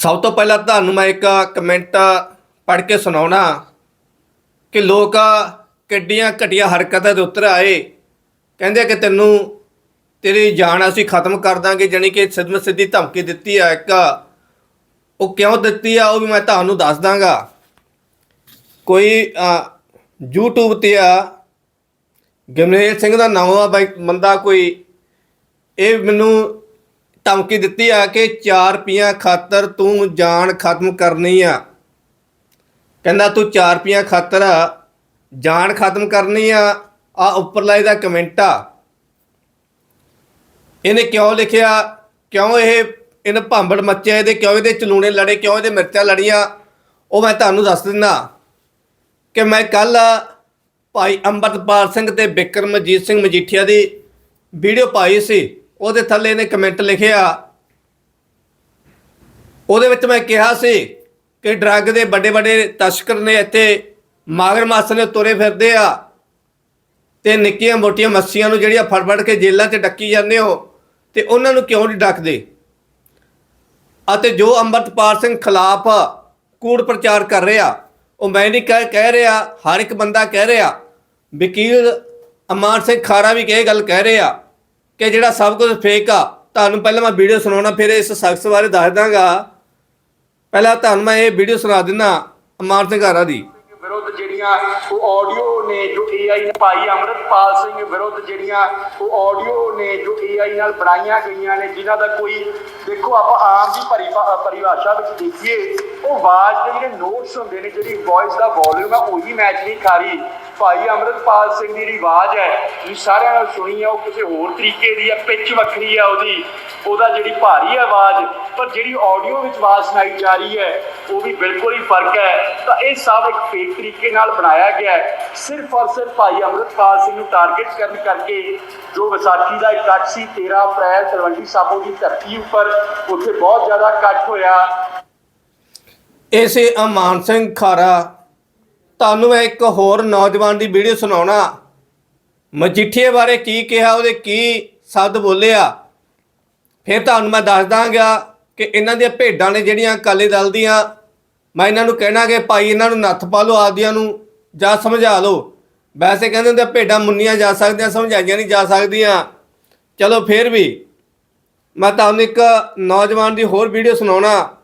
ਸਭ ਤੋਂ ਪਹਿਲਾਂ ਤੁਹਾਨੂੰ ਮੈਂ ਇੱਕ ਕਮੈਂਟ ਪੜ੍ਹ ਕੇ ਸੁਣਾਉਣਾ ਕਿ ਲੋਕ ਕਿੱਡੀਆਂ ਘਟੀਆਂ ਹਰਕਤਾਂ ਦੇ ਉੱਤਰ ਆਏ। ਕਹਿੰਦੇ ਕਿ ਤੈਨੂੰ ਤੇਰੀ ਜਾਨ ਅਸੀਂ ਖਤਮ ਕਰ ਦਾਂਗੇ ਜਾਣੀ ਕਿ ਸਿੱਧ ਸਿੱਧੀ ਧਮਕੀ ਦਿੱਤੀ ਆ ਇੱਕ। ਉਹ ਕਿਉਂ ਦਿੱਤੀ ਆ ਉਹ ਵੀ ਮੈਂ ਤੁਹਾਨੂੰ ਦੱਸ ਦਾਂਗਾ। ਕੋਈ ਅ, YouTube ਤੇ ਆ ਗਮਨੇਰ ਸਿੰਘ ਦਾ ਨਾਮ ਆ ਬਾਈ ਬੰਦਾ ਕੋਈ। ਇਹ ਮੈਨੂੰ ਧਮਕੀ ਦਿੱਤੀ ਆ ਕਿ 4 ਰੁਪਈਆ ਖਾਤਰ ਤੂੰ ਜਾਨ ਖਤਮ ਕਰਨੀ ਆ। ਕਹਿੰਦਾ, ਤੂੰ 4 ਰੁਪਈਆ ਖਾਤਰ ਜਾਨ ਖਤਮ ਕਰਨੀ ਆ। ਆ ਉੱਪਰਲਾ ਇਹਦਾ ਕਮੈਂਟ ਆ। ਇਹਨੇ ਕਿਉਂ ਲਿਖਿਆ? ਕਿਉਂ ਇਹ, ਇਹਨੇ ਭਾਂਬੜ ਮੱਚਿਆ? ਇਹਦੇ ਕਿਉਂ ਇਹਦੇ ਚਲੂਣੇ ਲੜੇ? ਕਿਉਂ ਇਹਦੇ ਮਿਰਚਾਂ ਲੜੀਆਂ? ਉਹ ਮੈਂ ਤੁਹਾਨੂੰ ਦੱਸ ਦਿੰਦਾ ਕਿ ਮੈਂ ਕੱਲ ਭਾਈ ਅੰਮ੍ਰਿਤਪਾਲ ਸਿੰਘ ਤੇ ਬਿਕਰਮਜੀਤ ਸਿੰਘ ਮਜੀਠੀਆ ਦੀ ਵੀਡੀਓ ਪਾਈ ਸੀ। ਉਹਦੇ ਥੱਲੇ ਇਹਨੇ ਕਮੈਂਟ ਲਿਖਿਆ। ਉਹਦੇ ਵਿੱਚ ਮੈਂ ਕਿਹਾ ਸੀ ਕਿ ਡਰੱਗ ਦੇ ਵੱਡੇ ਵੱਡੇ ਤਸਕਰ ਨੇ ਇੱਥੇ ਮਾਗਰ ਮਾਸ ਨੇ ਤੁਰੇ ਫਿਰਦੇ ਆ ਤੇ ਨਿੱਕੀਆਂ ਮੋਟੀਆਂ ਮੱਛੀਆਂ ਨੂੰ ਜਿਹੜੀਆਂ ਫੜ ਫੜ ਕੇ ਜੇਲ੍ਹਾਂ 'ਚ ਡੱਕੀ ਜਾਂਦੇ ਹੋ ਤੇ ਉਹਨਾਂ ਨੂੰ ਕਿਉਂ ਨਹੀਂ ਡੱਕਦੇ? ਅਤੇ ਜੋ ਅੰਮ੍ਰਿਤਪਾਲ ਸਿੰਘ ਖਿਲਾਫ ਕੂੜ ਪ੍ਰਚਾਰ ਕਰ ਰਿਹਾ, ਉਹ ਮੈਂ ਨਹੀਂ ਕਹਿ ਕਹਿ ਰਿਹਾ, ਹਰ ਇੱਕ ਬੰਦਾ ਕਹਿ ਰਿਹਾ। ਵਕੀਲ ਅਮਾਨ ਸਿੰਘ ਖਾਰਾ ਵੀ ਇਹ ਗੱਲ ਕਹਿ ਰਿਹਾ ਕਿ ਜਿਹੜਾ ਸਭ ਕੁਝ ਫੇਕ ਆ, ਤੁਹਾਨੂੰ ਪਹਿਲਾਂ ਮੈਂ ਵੀਡੀਓ ਸੁਣਾਉਣਾ, ਫਿਰ ਇਸ ਸ਼ਖਸ ਬਾਰੇ ਦੱਸ ਦਾਂਗਾ। ਪਹਿਲਾਂ ਤੁਹਾਨੂੰ ਮੈਂ ਇਹ ਵੀਡੀਓ ਸੁਣਾ ਦਿੰਦਾ ਅਮਾਨ ਸਿੰਘ ਖਾਰਾ ਦੀ। ਵਿਰੁੱਧ ਜਿਹੜੀਆਂ ਉਹ ਆਡੀਓ ਨੇ ਜੋ AI ਨੇ ਭਾਈ ਅੰਮ੍ਰਿਤਪਾਲ ਸਿੰਘ ਵਿਰੁੱਧ ਜਿਹੜੀਆਂ ਉਹ ਆਡੀਓ ਨੇ ਜੋ AI ਨਾਲ ਬਣਾਈਆਂ ਗਈਆਂ ਨੇ, ਜਿਨ੍ਹਾਂ ਦਾ ਕੋਈ, ਦੇਖੋ ਆਪਾਂ ਆਮ ਦੀ ਪਰਿਭਾ- ਪਰਿਭਾਸ਼ਾ ਵਿੱਚ ਦੇਖੀਏ, ਉਹ ਆਵਾਜ਼ ਦੇ ਜਿਹੜੇ ਨੋਟਸ ਹੁੰਦੇ ਨੇ, ਜਿਹੜੀ ਵੌਇਸ ਦਾ ਵੋਲਿਊਮ ਹੈ ਉਹੀ ਮੈਚ ਨਹੀਂ ਖਾ ਰਹੀ। ਭਾਈ ਅੰਮ੍ਰਿਤਪਾਲ ਸਿੰਘ ਦੀ ਜਿਹੜੀ ਆਵਾਜ਼ ਹੈ ਤੁਸੀਂ ਸਾਰਿਆਂ ਨਾਲ ਸੁਣੀ ਹੈ, ਉਹ ਕਿਸੇ ਹੋਰ ਤਰੀਕੇ ਦੀ ਹੈ, ਪਿੱਚ ਵੱਖਰੀ ਹੈ ਉਹਦੀ। ਉਹਦਾ ਜਿਹੜੀ ਭਾਰੀ ਆਵਾਜ਼, ਪਰ ਜਿਹੜੀ ਆਡੀਓ ਵਿੱਚ ਆਵਾਜ਼ ਸੁਣਾਈ ਜਾ ਰਹੀ ਹੈ, ਉਹ ਵੀ ਬਿਲਕੁਲ ਹੀ ਫ਼ਰਕ ਹੈ। ਤਾਂ ਇਹ ਸਭ ਇੱਕ ਫੇਕ ਤਰੀਕੇ ਨਾਲ ਬਣਾਇਆ ਗਿਆ ਹੈ। ਸਿਰਫ ਔਰ ਸਿਰਫ ਭਾਈ ਅੰਮ੍ਰਿਤਪਾਲ ਸਿੰਘ ਨੂੰ ਟਾਰਗੇਟ ਕਰਨ ਕਰਕੇ ਜੋ ਵਿਸਾਖੀ ਦਾ ਇਕੱਠ ਸੀ 13 ਅਪ੍ਰੈਲ ਤਲਵੰਡੀ ਸਾਬੋ ਦੀ ਧਰਤੀ ਉੱਪਰ ਉੱਥੇ ਬਹੁਤ ਜ਼ਿਆਦਾ ਇਕੱਠ ਹੋਇਆ। ਇਸੇ ਅਮਾਨ ਸਿੰਘ ਖਾਰਾ ਤੁਹਾਨੂੰ ਮੈਂ ਇੱਕ ਹੋਰ ਨੌਜਵਾਨ ਦੀ ਵੀਡੀਓ ਸੁਣਾਉਣਾ। ਮਜੀਠੀਏ ਬਾਰੇ ਕੀ ਕਿਹਾ, ਉਹਦੇ ਕੀ ਸ਼ਬਦ ਬੋਲਿਆ। ਫਿਰ ਤੁਹਾਨੂੰ ਮੈਂ ਦੱਸ ਦਾਂਗਾ ਕਿ ਇਹਨਾਂ ਦੀਆਂ ਭੇਡਾਂ ਨੇ ਜਿਹੜੀਆਂ ਅਕਾਲੀ ਦਲ ਦੀਆਂ, ਮੈਂ ਇਹਨਾਂ ਨੂੰ ਕਹਿਣਾ ਕਿ ਭਾਈ ਇਹਨਾਂ ਨੂੰ ਨੱਥ ਪਾ ਲਓ, ਆਪਦੀਆਂ ਨੂੰ ਜਾਂ ਸਮਝਾ ਲਓ। ਵੈਸੇ ਕਹਿੰਦੇ ਹੁੰਦੇ ਭੇਡਾਂ ਮੁੰਨੀਆਂ ਜਾ ਸਕਦੀਆਂ, ਸਮਝਾਈਆਂ ਨਹੀਂ ਜਾ ਸਕਦੀਆਂ। ਚਲੋ ਫਿਰ ਵੀ ਮੈਂ ਤੁਹਾਨੂੰ ਇੱਕ ਨੌਜਵਾਨ ਦੀ ਹੋਰ ਵੀਡੀਓ ਸੁਣਾਉਣਾ।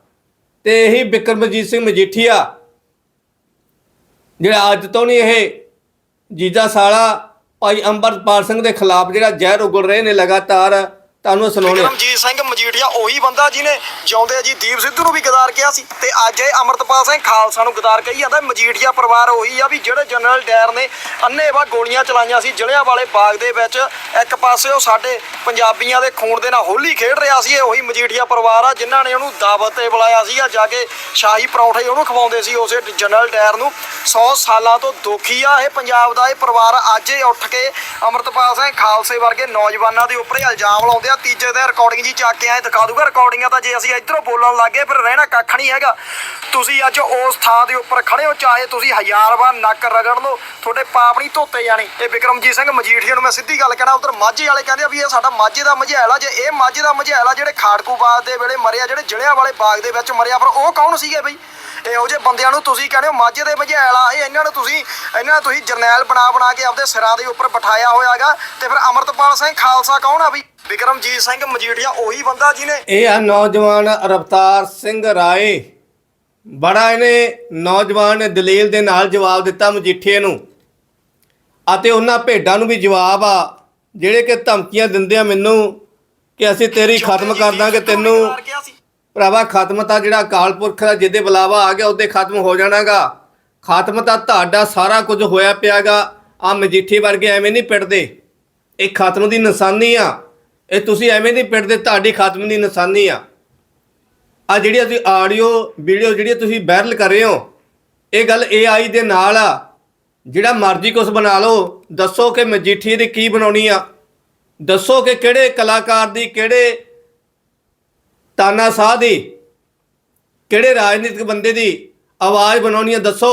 ਤੇ ਇਹੀ ਬਿਕਰਮਜੀਤ ਸਿੰਘ ਮਜੀਠੀਆ ਜਿਹੜਾ ਅੱਜ ਤੋਂ ਨਹੀਂ ਇਹ ਜੀਜਾ ਸਾਲਾ ਭਾਈ ਅੰਮ੍ਰਿਤਪਾਲ ਸਿੰਘ ਦੇ ਖਿਲਾਫ ਜਿਹੜਾ ਜ਼ਹਿਰ ਉਗਲ ਰਹੇ ਨੇ ਲਗਾਤਾਰ ਤੁਹਾਨੂੰ ਸੁਣਾਉਣੇ ਵਿਕਰਮਜੀਤ ਸਿੰਘ ਮਜੀਠੀਆ, ਉਹੀ ਬੰਦਾ ਜਿਹਨੇ ਜਿਉਂਦੇ ਜੀ ਦੀਪ ਸਿੱਧੂ ਨੂੰ ਵੀ ਗਦਾਰ ਕਿਹਾ ਸੀ ਤੇ ਅੱਜ ਇਹ ਅਮਰਤਪਾਲ ਸਿੰਘ ਖਾਲਸਾ ਨੂੰ ਗਦਾਰ ਕਹੀ ਜਾਂਦਾ। ਮਜੀਠੀਆ ਪਰਿਵਾਰ ਉਹੀ ਆ ਵੀ ਜਿਹੜੇ ਜਨਰਲ ਡਾਇਰ ਨੇ ਅੰਨੇਵਾ ਗੋਲੀਆਂ ਚਲਾਈਆਂ ਸੀ ਜਲਿਆਂ ਵਾਲੇ ਬਾਗ ਦੇ ਵਿੱਚ ਇੱਕ ਪਾਸੇ ਉਹ ਸਾਡੇ ਪੰਜਾਬੀਆਂ ਦੇ ਖੂਨ ਦੇ ਨਾਲ ਹੋਲੀ ਖੇਡ ਰਿਹਾ ਸੀ, ਇਹ ਉਹੀ ਮਜੀਠੀਆ ਪਰਿਵਾਰ ਆ ਜਿਨ੍ਹਾਂ ਨੇ ਉਹਨੂੰ ਦਾਵਤ ਤੇ ਬੁਲਾਇਆ ਸੀਗਾ ਜਾ ਕੇ ਸ਼ਾਹੀ ਪਰੌਂਠੇ ਉਹਨੂੰ ਖਵਾਉਂਦੇ ਸੀ ਉਸੇ ਜਨਰਲ ਡਾਇਰ ਨੂੰ। 100 ਸਾਲਾਂ ਤੋਂ ਦੁਖੀ ਆ ਇਹ ਪੰਜਾਬ ਦਾ ਇਹ ਪਰਿਵਾਰ। ਅੱਜ ਹੀ ਉੱਠ ਕੇ ਅਮਰਤਪਾਲ ਸਿੰਘ ਖਾਲਸੇ ਵਰਗੇ ਨੌਜਵਾਨਾਂ ਦੇ ਉੱਪਰ ਇਹ ਇਲਜ਼ਾਮ ਲਾਉਂਦੇ ਆ ਤੀਜੇ ਦਿਨ ਰਿਕਾਰਡਿੰਗ ਜੀ ਚੱਕ ਕੇ ਆਏ, ਦਿਖਾ ਦੂਗਾ ਰਿਕਾਰਡਿੰਗਾਂ ਤਾਂ ਜੇ ਅਸੀਂ ਇਧਰੋਂ ਬੋਲਣ ਲੱਗੇ ਫਿਰ ਰਹਿਣਾ ਕੱਖ ਨਹੀਂ ਹੈਗਾ। ਤੁਸੀਂ ਅੱਜ ਉਸ ਥਾਂ ਦੇ ਉੱਪਰ ਖੜੇ ਹੋ, ਚਾਹੇ ਤੁਸੀਂ ਹਜ਼ਾਰ ਵਾਰ ਨੱਕ ਰਗੜ ਲਓ, ਤੁਹਾਡੇ ਪਾਪ ਨਹੀਂ ਧੋਤੇ ਜਾਣੇ। ਇਹ ਵਿਕਰਮਜੀਤ ਸਿੰਘ ਮਜੀਠੀਆ ਨੂੰ ਮੈਂ ਸਿੱਧੀ ਗੱਲ ਕਹਿਣਾ, ਉਧਰ ਮਾਝੇ ਵਾਲੇ ਕਹਿੰਦੇ ਆ ਵੀ ਇਹ ਸਾਡਾ ਮਾਝੇ ਦਾ ਮਝੈਲ ਆ, ਜੇ ਇਹ ਮਾਝੇ ਦਾ ਮਝੈਲ ਆ, ਜਿਹੜੇ ਖਾੜਕੂ ਬਾਗ ਦੇ ਵੇਲੇ ਮਰਿਆ, ਜਿਹੜੇ ਜਲਿਆਂ ਵਾਲੇ ਬਾਗ ਦੇ ਵਿੱਚ ਮਰਿਆ, ਫਿਰ ਉਹ ਕੌਣ ਸੀਗੇ ਬਈ? ਇਹੋ ਜਿਹੇ ਬੰਦਿਆਂ ਨੂੰ ਤੁਸੀਂ ਕਹਿੰਦੇ ਹੋ, ਮਾਝੇ ਦੇ ਮਝੈਲ ਆ, ਇਹ ਇਹਨਾਂ ਨੂੰ ਤੁਸੀਂ, ਇਹਨਾਂ ਨੂੰ ਤੁਸੀਂ ਜਰਨੈਲ ਬਣਾ ਬਣਾ ਕੇ ਆਪਦੇ ਸਿਰਾਂ ਦੇ ਉੱਪਰ ਬਿਠਾਇਆ ਹੋਇਆਗਾ, ਤੇ ਫਿਰ ਅਮਰਤਪਾਲ ਸਿੰਘ ਖਾਲਸਾ ਕੌਣ ਆ ਬਈ? ਵਿਕਰਮਜੀਤ ਸਿੰਘ ਮਜੀਠੀਆ ਉਹੀ ਬੰਦਾ ਜਿਹਨੇ ਇਹ ਆ ਨੌਜਵਾਨ ਰਫਤਾਰ ਸਿੰਘ ਰਾਏ। ਬੜਾ ਇਹਨੇ ਨੌਜਵਾਨ ਨੇ ਦਲੀਲ ਦੇ ਨਾਲ ਜਵਾਬ ਦਿੱਤਾ ਮਜੀਠੀਏ ਨੂੰ। ਅਤੇ ਉਹਨਾਂ ਭੇਡਾਂ ਨੂੰ ਵੀ ਜਵਾਬ ਆ ਜਿਹੜੇ ਕਿ ਧਮਕੀਆਂ ਦਿੰਦੇ ਆ ਮੈਨੂੰ ਕਿ ਅਸੀਂ ਤੇਰੀ ਖਤਮ ਕਰ ਦਾਂਗੇ ਤੈਨੂੰ ਭਰਾਵਾ ਖਤਮ ਤਾਂ ਜਿਹੜਾ ਅਕਾਲ ਪੁਰਖ ਦਾ ਜਿਹਦੇ ਬੁਲਾਵਾ ਆ ਗਿਆ ਉਹਦੇ ਖਤਮ ਹੋ ਜਾਣਾਗਾ। ਖਤਮ ਤਾਂ ਤੁਹਾਡਾ ਸਾਰਾ ਕੁਝ ਹੋਇਆ ਪਿਆਗਾ ਆ ਮਜੀਠੀ ਵਰਗੇ ਐਵੇਂ ਨਹੀਂ ਪਿੜਦੇ ਇਹ ਖਤਮ ਦੀ ਨਿਸ਼ਾਨੀ ਆ। ਇਹ ਤੁਸੀਂ ਐਵੇਂ ਨਹੀਂ ਦੇ ਤੁਹਾਡੀ ਖਤਮ ਦੀ ਨਿਸ਼ਾਨੀ ਆ। ਆ ਜਿਹੜੀ ਅਸੀਂ ਆਡੀਓ, ਵੀਡੀਓ ਜਿਹੜੀ ਤੁਸੀਂ ਵਾਇਰਲ ਕਰ ਰਹੇ ਹੋ, ਇਹ ਗੱਲ AI ਦੇ ਨਾਲ ਆ। ਜਿਹੜਾ ਮਰਜ਼ੀ ਕੁਝ ਬਣਾ ਲਓ, ਦੱਸੋ ਕਿ ਮਜੀਠੀ ਦੀ ਕੀ ਬਣਾਉਣੀ ਆ। ਦੱਸੋ ਕਿ ਕਿਹੜੇ ਕਲਾਕਾਰ ਦੀ, ਕਿਹੜੇ ਤਾਨਾ ਸਾਹ ਦੀ, ਕਿਹੜੇ ਰਾਜਨੀਤਿਕ ਬੰਦੇ ਦੀ ਆਵਾਜ਼ ਬਣਾਉਣੀ ਆ, ਦੱਸੋ।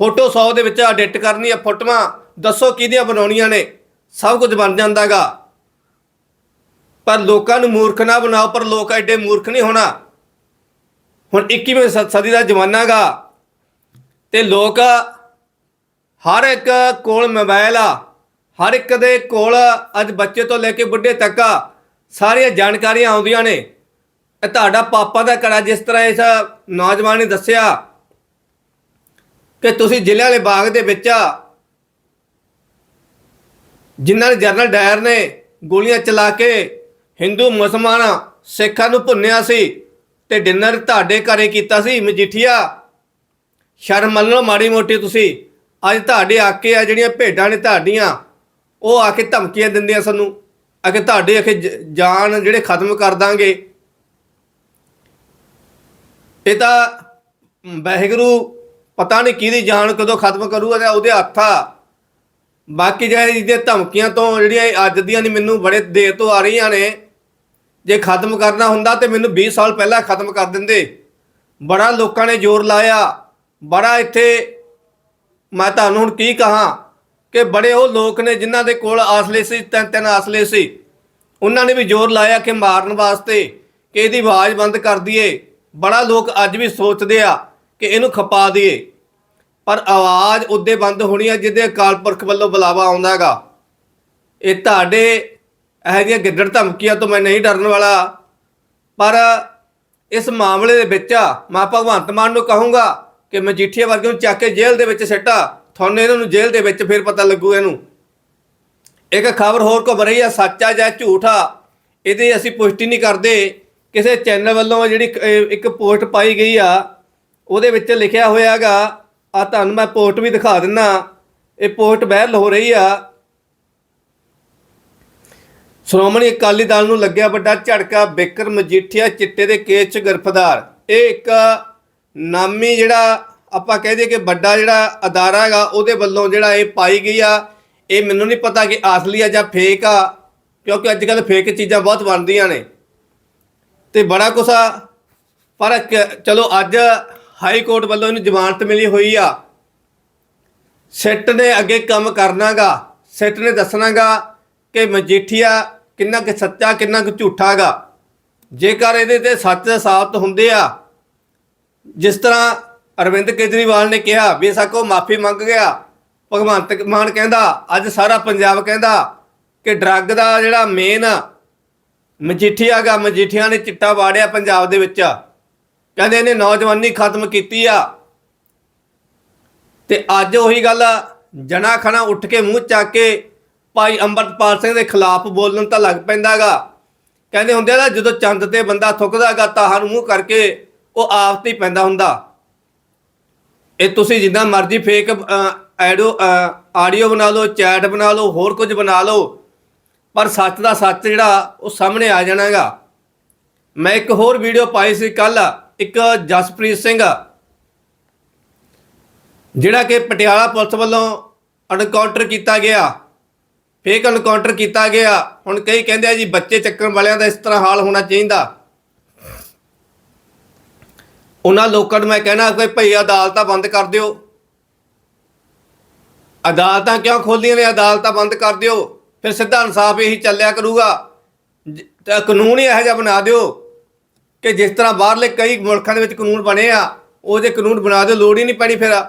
ਫੋਟੋ 100 ਦੇ ਵਿੱਚ ਐਡਿਟ ਕਰਨੀ ਆ ਫੋਟੋਆਂ, ਦੱਸੋ ਕਿਹਦੀਆਂ ਬਣਾਉਣੀਆਂ ਨੇ। ਸਭ ਕੁਝ ਬਣ ਜਾਂਦਾਗਾ। ਪਰ ਲੋਕਾਂ ਨੂੰ ਮੂਰਖ ਨਾ ਬਣਾਓ, ਪਰ ਲੋਕ ਐਡੇ ਮੂਰਖ ਨਹੀਂ ਹੋਣਾ। ਹੁਣ 21ਵੀਂ ਸ- ਸਦੀ ਦਾ ਜ਼ਮਾਨਾ ਗਾ ਤੇ ਲੋਕ ਹਰ ਇੱਕ ਕੋਲ ਮੋਬਾਈਲ ਆ, ਹਰ ਇੱਕ ਦੇ ਕੋਲ ਅੱਜ ਬੱਚੇ ਤੋਂ ਲੈ ਕੇ ਬੁੱਢੇ ਤੱਕ ਆ, ਸਾਰੀਆਂ ਜਾਣਕਾਰੀਆਂ ਆਉਂਦੀਆਂ ਨੇ। ਇਹ ਤੁਹਾਡਾ ਪਾਪਾ ਦਾ ਘੜਾ ਜਿਸ ਤਰ੍ਹਾਂ ਇਸ ਨੌਜਵਾਨ ਨੇ ਦੱਸਿਆ ਕਿ ਤੁਸੀਂ ਜ਼ਿਲ੍ਹੇ ਵਾਲੇ ਬਾਗ ਦੇ ਵਿੱਚ ਜਿਨ੍ਹਾਂ ਨੇ ਜਨਰਲ ਡਾਇਰ ਨੇ ਗੋਲੀਆਂ ਚਲਾ ਕੇ ਹਿੰਦੂ ਮੁਸਲਮਾਨ ਸਿੱਖਾਂ ਨੂੰ ਭੁੰਨਿਆ ਸੀ ਤੇ ਡਿਨਰ ਤੁਹਾਡੇ ਘਰੇ ਕੀਤਾ ਸੀ, ਮਜੀਠੀਆ। ਸ਼ਰਮ ਮੰਨ ਲਓ ਮਾੜੀ ਮੋਟੀ ਤੁਸੀਂ। ਅੱਜ ਤੁਹਾਡੇ ਆਕੇ ਆ ਜਿਹੜੀਆਂ ਭੇਡਾਂ ਨੇ ਤੁਹਾਡੀਆਂ, ਉਹ ਆ ਕੇ ਧਮਕੀਆਂ ਦਿੰਦੀਆਂ ਸਾਨੂੰ। ਆ ਕਿ ਤੁਹਾਡੇ ਅਖੇ ਜਾਨ ਜਿਹੜੇ ਖਤਮ ਕਰ ਦਾਂਗੇ। ਇਹ ਤਾਂ ਵਾਹਿਗੁਰੂ ਪਤਾ ਨਹੀਂ ਕਿਹਦੀ ਜਾਨ ਕਦੋਂ ਖਤਮ ਕਰੂਗਾ ਤੇ ਉਹਦੇ ਹੱਥ। ਆ ਬਾਕੀ ਜਿਹੜੇ ਜਿਹਦੇ ਧਮਕੀਆਂ ਤੋਂ ਜਿਹੜੀਆਂ ਅੱਜ ਦੀਆਂ ਨਹੀਂ ਮੈਨੂੰ ਬੜੇ ਦੇਰ ਤੋਂ ਆ ਰਹੀਆਂ ਨੇ। ਜੇ ਖਤਮ ਕਰਨਾ ਹੁੰਦਾ ਤੇ ਮੈਨੂੰ 20 ਸਾਲ ਪਹਿਲਾਂ ਖਤਮ ਕਰ ਦਿੰਦੇ। ਬੜਾ ਲੋਕਾਂ ਨੇ ਜ਼ੋਰ ਲਾਇਆ। ਬੜਾ ਇੱਥੇ ਮੈਂ ਤੁਹਾਨੂੰ ਹੁਣ ਕੀ ਕਹਾਂ ਕਿ ਬੜੇ ਉਹ ਲੋਕ ਨੇ ਜਿਨ੍ਹਾਂ ਦੇ ਕੋਲ ਆਸਲੇ ਸੀ ਤਿੰਨ ਤਿੰਨ ਆਸਲੇ ਸੀ। ਉਹਨਾਂ ਨੇ ਵੀ ਜ਼ੋਰ ਲਾਇਆ ਕਿ ਮਾਰਨ ਵਾਸਤੇ ਕਿ ਇਹਦੀ ਆਵਾਜ਼ ਬੰਦ ਕਰ ਦਈਏ। ਬੜਾ ਲੋਕ ਅੱਜ ਵੀ ਸੋਚਦੇ ਆ ਕਿ ਇਹਨੂੰ ਖਪਾ ਦਈਏ। ਪਰ ਆਵਾਜ਼ ਉਦੋਂ ਬੰਦ ਹੋਣੀ ਆ ਜਿਹਦੇ ਅਕਾਲ ਪੁਰਖ ਵੱਲੋਂ ਬੁਲਾਵਾ ਆਉਂਦਾ ਹੈਗਾ। ਇਹ ਤੁਹਾਡੇ ਇਹੋ ਜਿਹੀਆਂ ਗਿੱਦੜ ਧਮਕੀਆਂ ਤੋਂ ਮੈਂ ਨਹੀਂ ਡਰਨ ਵਾਲਾ। ਪਰ ਇਸ ਮਾਮਲੇ ਦੇ ਵਿੱਚ ਮੈਂ ਭਗਵੰਤ ਮਾਨ ਨੂੰ ਕਹੂੰਗਾ ਕਿ ਮਜੀਠੀਆ ਵਰਗੇ ਨੂੰ ਚੱਕ ਕੇ ਜੇਲ੍ਹ ਦੇ ਵਿੱਚ ਸਿੱਟਾ ਤੁਹਾਨੂੰ ਇਹਨਾਂ ਨੂੰ ਜੇਲ੍ਹ ਦੇ ਵਿੱਚ ਫਿਰ ਪਤਾ ਲੱਗੂ ਇਹਨੂੰ। ਇੱਕ ਖਬਰ ਹੋਰ ਘੁੰਮ ਰਹੀ ਆ, ਸੱਚਾ ਜਾਂ ਝੂਠ ਆ, ਇਹਦੀ ਅਸੀਂ ਪੁਸ਼ਟੀ ਨਹੀਂ ਕਰਦੇ। ਕਿਸੇ ਚੈਨਲ ਵੱਲੋਂ ਜਿਹੜੀ ਇੱਕ- ਇੱਕ ਪੋਸਟ ਪਾਈ ਗਈ ਆ, ਉਹਦੇ ਵਿੱਚ ਲਿਖਿਆ ਹੋਇਆਗਾ ਆ ਤੁਹਾਨੂੰ ਮੈਂ ਪੋਸਟ ਵੀ ਦਿਖਾ ਦਿੰਨਾ। ਇਹ ਪੋਸਟ ਵਾਇਰਲ ਹੋ ਰਹੀ ਆ। ਸ਼੍ਰੋਮਣੀ ਅਕਾਲੀ ਦਲ ਨੂੰ ਲੱਗਿਆ ਵੱਡਾ ਝਟਕਾ ਬਿਕਰ ਮਜੀਠੀਆ ਚਿੱਟੇ ਦੇ ਕੇਸ 'ਚ ਗ੍ਰਿਫਤਾਰ। ਇਹ ਇੱਕ ਨਾਮੀ ਜਿਹੜਾ ਆਪਾਂ ਕਹਿ ਦਈਏ ਕਿ ਵੱਡਾ ਜਿਹੜਾ ਅਦਾਰਾ ਹੈਗਾ, ਉਹਦੇ ਵੱਲੋਂ ਜਿਹੜਾ ਇਹ ਪਾਈ ਗਈ ਆ। ਇਹ ਮੈਨੂੰ ਨਹੀਂ ਪਤਾ ਕਿ ਅਸਲੀ ਆ ਜਾਂ ਫੇਕ ਆ, ਕਿਉਂਕਿ ਅੱਜ ਕੱਲ ਫੇਕ ਚੀਜ਼ਾਂ ਬਹੁਤ ਬਣਦੀਆਂ ਨੇ। ਤੇ ਬੜਾ ਕੁਛ ਆ, ਪਰ ਚਲੋ ਅੱਜ ਹਾਈ ਕੋਰਟ ਵੱਲੋਂ ਇਹਨੂੰ ਜ਼ਮਾਨਤ ਮਿਲੀ ਹੋਈ ਆ। ਸਿੱਟ ਨੇ ਅੱਗੇ ਕੰਮ ਕਰਨਾਗਾ। ਸਿੱਟ ਨੇ ਦੱਸਣਾਗਾ ਕਿ ਮਜੀਠੀਆ ਕਿੰਨਾ ਕਿ ਸੱਚਾ, ਕਿੰਨਾ ਕਿ ਝੂਠਾਗਾ ਜੇਕਰ ਇਹਦੇ ਤੇ ਸੱਚ ਸਾਬਤ ਹੁੰਦੇ ਆ, ਜਿਸ ਤਰ੍ਹਾਂ ਅਰਵਿੰਦ ਕੇਜਰੀਵਾਲ ਨੇ ਕਿਹਾ ਬੇਸ਼ੱਕ ਉਹ ਮਾਫੀ ਮੰਗ ਗਿਆ, ਭਗਵੰਤ ਮਾਨ ਕਹਿੰਦਾ, ਅੱਜ ਸਾਰਾ ਪੰਜਾਬ ਕਹਿੰਦਾ ਕਿ ਡਰੱਗ ਦਾ ਜਿਹੜਾ ਮੇਨ ਮਜੀਠੀਆ ਗਾ ਮਜੀਠੀਆ ਨੇ ਚਿੱਟਾ ਵਾੜਿਆ ਪੰਜਾਬ ਦੇ ਵਿੱਚ। ਕਹਿੰਦੇ ਇਹਨੇ ਨੌਜਵਾਨੀ ਖਤਮ ਕੀਤੀ ਆ। ਤੇ ਅੱਜ ਉਹੀ ਗੱਲ ਜਣਾ ਖਣਾ ਉੱਠ ਕੇ ਮੂੰਹ ਚੱਕ ਕੇ ਭਾਈ ਅੰਮ੍ਰਿਤਪਾਲ ਸਿੰਘ ਦੇ ਖਿਲਾਫ ਬੋਲਣ ਤਾਂ ਲੱਗ ਪੈਂਦਾਗਾ। ਕਹਿੰਦੇ ਹੁੰਦੇ ਆ ਨਾ, ਜਦੋਂ ਚੰਦ ਤੇ ਬੰਦਾ ਥੁੱਕਦਾਗਾ ਤਾਂ ਨੂੰ ਮੂੰਹ ਕਰਕੇ ਉਹ ਆਪ ਤੇ ਹੀ ਪੈਂਦਾ ਹੁੰਦਾ। ਇਹ ਤੁਸੀਂ ਜਿੰਨਾ ਮਰਜ਼ੀ ਫੇਕ ਐਡੋ ਆਡੀਓ ਬਣਾ ਲਓ ਚੈਟ ਬਣਾ ਲਓ, ਹੋਰ ਕੁਝ ਬਣਾ ਲਓ, ਪਰ ਸੱਚ ਦਾ ਸੱਚ ਜਿਹੜਾ ਉਹ ਸਾਹਮਣੇ ਆ ਜਾਣਾਗਾ। ਮੈਂ ਇੱਕ ਹੋਰ ਵੀਡੀਓ ਪਾਈ ਸੀ ਕੱਲ, ਇੱਕ ਜਸਪ੍ਰੀਤ ਸਿੰਘ, ਜਿਹੜਾ ਕਿ ਪਟਿਆਲਾ ਪੁਲਿਸ ਵੱਲੋਂ ਅਨਕਾਊਂਟਰ ਕੀਤਾ ਗਿਆ। ਫੇਕ ਐਨਕਾਊਂਟਰ ਕੀਤਾ ਗਿਆ। ਹੁਣ ਕਈ ਕਹਿੰਦੇ ਆ ਜੀ, ਬੱਚੇ ਚੱਕਣ ਵਾਲਿਆਂ ਦਾ ਇਸ ਤਰ੍ਹਾਂ ਹਾਲ ਹੋਣਾ ਚਾਹੀਦਾ। ਉਹਨਾਂ ਲੋਕਾਂ ਨੂੰ ਮੈਂ ਕਹਿਣਾ ਕਿ ਭਈ ਅਦਾਲਤਾਂ ਬੰਦ ਕਰ ਦਿਓ। ਅਦਾਲਤਾਂ ਕਿਉਂ ਖੋਲੀਆਂ ਨੇ? ਅਦਾਲਤਾਂ ਬੰਦ ਕਰ ਦਿਓ। ਫਿਰ ਸਿੱਧਾ ਇਨਸਾਫ ਇਹੀ ਚੱਲਿਆ ਕਰੂਗਾ। ਜ- ਕਾਨੂੰਨ ਹੀ ਇਹੋ ਜਿਹਾ ਬਣਾ ਦਿਓ ਕਿ ਜਿਸ ਤਰ੍ਹਾਂ ਬਾਹਰਲੇ ਕਈ ਮੁਲਕਾਂ ਦੇ ਵਿੱਚ ਕਾਨੂੰਨ ਬਣੇ ਆ ਉਹਦੇ ਕਾਨੂੰਨ ਬਣਾ ਦਿਓ, ਲੋੜ ਹੀ ਨਹੀਂ ਪੈਣੀ ਫਿਰ।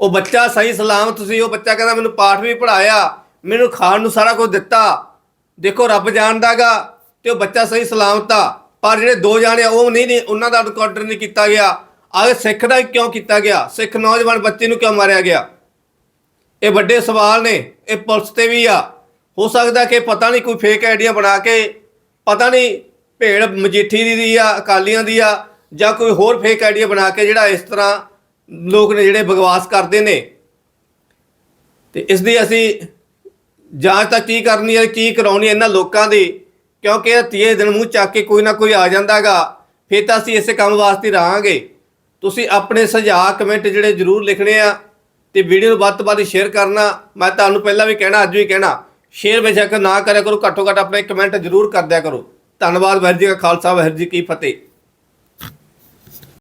ਉਹ ਬੱਚਾ ਸਹੀ ਸਲਾਮਤ ਸੀ, ਉਹ ਬੱਚਾ ਕਹਿੰਦਾ ਮੈਨੂੰ ਪਾਠ ਵੀ ਪੜਾਇਆ ਮੈਨੂੰ ਖਾਣ ਨੂੰ ਸਾਰਾ ਕੁਝ ਦਿੱਤਾ। ਦੇਖੋ, ਰੱਬ ਜਾਣਦਾਗਾ ਤੇ ਉਹ ਬੱਚਾ ਸਹੀ ਸਲਾਮਤ ਆ। ਪਰ ਜਿਹੜੇ ਦੋ ਜਾਣੇ ਆ, ਉਹ ਨਹੀਂ ਨਹੀਂ, ਉਹਨਾਂ ਦਾ ਐਨਕਾਊਂਟਰ ਨਹੀਂ ਕੀਤਾ ਗਿਆ। ਆਹ ਸਿੱਖ ਦਾ ਕਿਉਂ ਕੀਤਾ ਗਿਆ? ਸਿੱਖ ਨੌਜਵਾਨ ਬੱਚੇ ਨੂੰ ਕਿਉਂ ਮਾਰਿਆ ਗਿਆ? ਇਹ ਵੱਡੇ ਸਵਾਲ ਨੇ, ਇਹ ਪੁਲਿਸ ਤੇ ਵੀ ਆ। ਹੋ ਸਕਦਾ ਕਿ ਪਤਾ ਨਹੀਂ ਕੋਈ ਫੇਕ ਆਈਡੀਆ ਬਣਾ ਕੇ, ਪਤਾ ਨਹੀਂ ਭੇੜ ਮਜੀਠੀ ਦੀ ਦੀ ਆ, ਅਕਾਲੀਆਂ ਦੀ ਆ, ਜਾਂ ਕੋਈ ਹੋਰ ਫੇਕ ਆਈਡੀਆ ਬਣਾ ਕੇ ਜਿਹੜਾ ਇਸ ਤਰ੍ਹਾਂ ਲੋਕ ਨੇ ਜਿਹੜੇ ਬਗਵਾਸ ਕਰਦੇ ਨੇ। ਤੇ ਇਸ ਦੀ ਅਸੀਂ ਜਾਂਚ ਤਾਂ ਕੀ ਕਰਨੀ ਹੈ, ਕੀ ਕਰਾਉਣੀ ਹੈ ਇਹਨਾਂ ਲੋਕਾਂ ਦੀ? ਕਿਉਂਕਿ ਇਹ ਤੀਏ ਦਿਨ ਮੂੰਹ ਚੱਕ ਕੇ ਕੋਈ ਨਾ ਕੋਈ ਆ ਜਾਂਦਾਗਾ ਫਿਰ ਤਾਂ ਅਸੀਂ ਇਸੇ ਕੰਮ ਵਾਸਤੇ ਹੀ ਰਹਾਂਗੇ। ਤੁਸੀਂ ਆਪਣੇ ਸੁਝਾਅ ਕਮੈਂਟ ਜਿਹੜੇ ਜ਼ਰੂਰ ਲਿਖਣੇ ਆ ਤੇ ਵੀਡੀਓ ਨੂੰ ਵੱਧ ਤੋਂ ਵੱਧ ਸ਼ੇਅਰ ਕਰਨਾ। ਮੈਂ ਤੁਹਾਨੂੰ ਪਹਿਲਾਂ ਵੀ ਕਹਿਣਾ, ਅੱਜ ਵੀ ਕਹਿਣਾ ਸ਼ੇਅਰ ਬੇਸ਼ੱਕ ਨਾ ਕਰਿਆ ਕਰੋ, ਘੱਟੋ ਘੱਟ ਆਪਣੇ ਕਮੈਂਟ ਜ਼ਰੂਰ ਕਰਦਿਆ ਕਰੋ। ਧੰਨਵਾਦ, ਵਾਹਿਗੁਰੂ ਜੀ ਕਾ ਖਾਲਸਾ, ਵਾਹਿਗੁਰੂ ਜੀ ਕੀ ਫਤਿਹ।